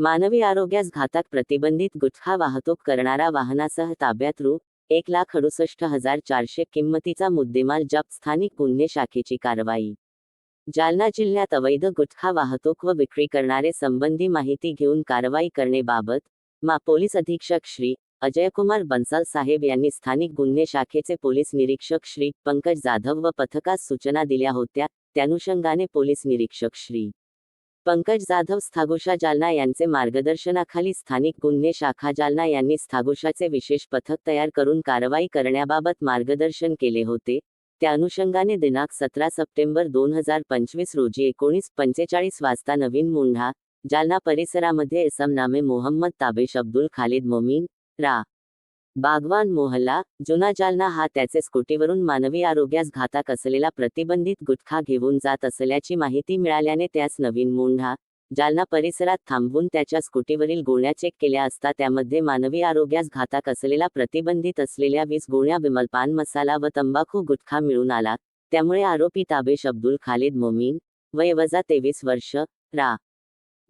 मानवी आरोग्यास घातक प्रतिबंधित गुटखा वाहतूक करणारा वाहनासह ताब्यात रू. एक लाख अडुसष्ट हजार चारशे किंमतीचा मुद्देमाल जप्त स्थानिक गुन्हे शाखेची कारवाई. जालना जिल्ह्यात अवैध गुटखा वाहतूक व विक्री करणारे संबंधी माहिती घेऊन कारवाई करण्याबाबत मा पोलीस अधीक्षक श्री. अजयकुमार बन्साल साहेब यांनी स्थानिक गुन्हे शाखेचे पोलीस निरीक्षक श्री. पंकज जाधव व पथकास सूचना दिल्या होत्या त्यानुषंगाने पोलीस निरीक्षक श्री. पंकज जाधव स्थागुशा जालना यांचे मार्गदर्शनाखाली स्थानिक गुन्हे शाखा जालना यांनी स्थागुशाचे विशेष पथक तयार करून कारवाई करण्याबाबत मार्गदर्शन केले होते. त्या अनुषंगाने दिनांक सतरा सप्टेंबर दोन हजार पंचवीस रोजी एकोणीस पंचेचाळीस वाजता नवीन मुंढा जालना परिसरामध्ये इसम नामे मोहम्मद ताबेश अब्दुल खालिद मोमीन रा. बागवान मोहल्ला जुना जालना हा त्याचे स्कूटीवरून मानवी आरोग्यास घातक असलेला प्रतिबंधित गुटखा घेऊन जात असल्याची माहिती मिळाल्याने त्यास नवीन मुंढा जालना परिसरात थांबवून त्याच्या स्कूटीवरील गोण्या चेक केल्या असता त्यामध्ये मानवी आरोग्यास घातक असलेला प्रतिबंधित असलेल्या वीस गोण्या विमलपान मसाला व तंबाखू गुटखा मिळून आला. त्यामुळे आरोपी ताबेश अब्दुल खालिद मोमीन वय वजा तेवीस वर्ष रा.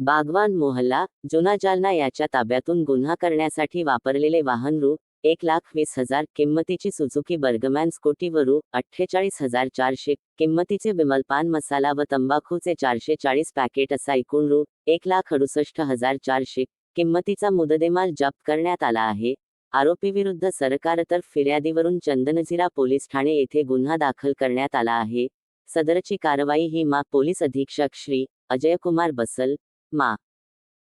बागवान मोहल्ला जुना जालना याच्या ताब्यातून गुन्हा करण्यासाठी वापरलेले वाहन रु. एक लाख वीस हजार किंमतीची सुझुकी बर्गमॅन स्कूटी अठ्ठेचाळीस हजार चारशे किंमतीचे विमलपान मसाला व तंबाखूचे चारशे चाळीस पॅकेट असा एकूण रु एक लाख अडुसष्ट हजार चारशे किंमतीचा मुददेमाल जप्त करण्यात आला आहे. आरोपीविरुद्ध सरकारतर्फ फिर्यादीवरून चंदनझिरा पोलीस ठाणे येथे गुन्हा दाखल करण्यात आला आहे. सदरची कारवाई ही मा पोलीस अधीक्षक श्री. अजयकुमार बसल मा.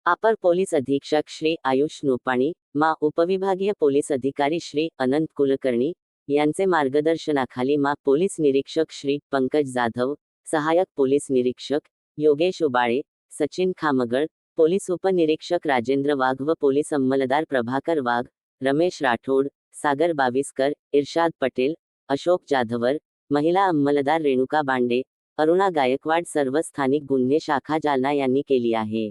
अपर पोलीस अधीक्षक श्री आयुष नोपाणी मा उपविभागीय पोलीस अधिकारी श्री अनंत कुलकर्णी यांचे मार्गदर्शनाखाली मा पोलीस निरीक्षक श्री पंकज जाधव सहाय्यक पोलीस निरीक्षक योगेश उबाळे सचिन खामगळ पोलीस उपनिरीक्षक राजेंद्र वाघ व पोलीस अंमलदार प्रभाकर वाघ रमेश राठोड सागर बाविस्कर इर्शाद पटेल अशोक जाधवर महिला अंमलदार रेणुका बांडे अरुणा गायकवाड सर्व स्थानिक गुन्हे शाखा जालना यांनी केली आहे.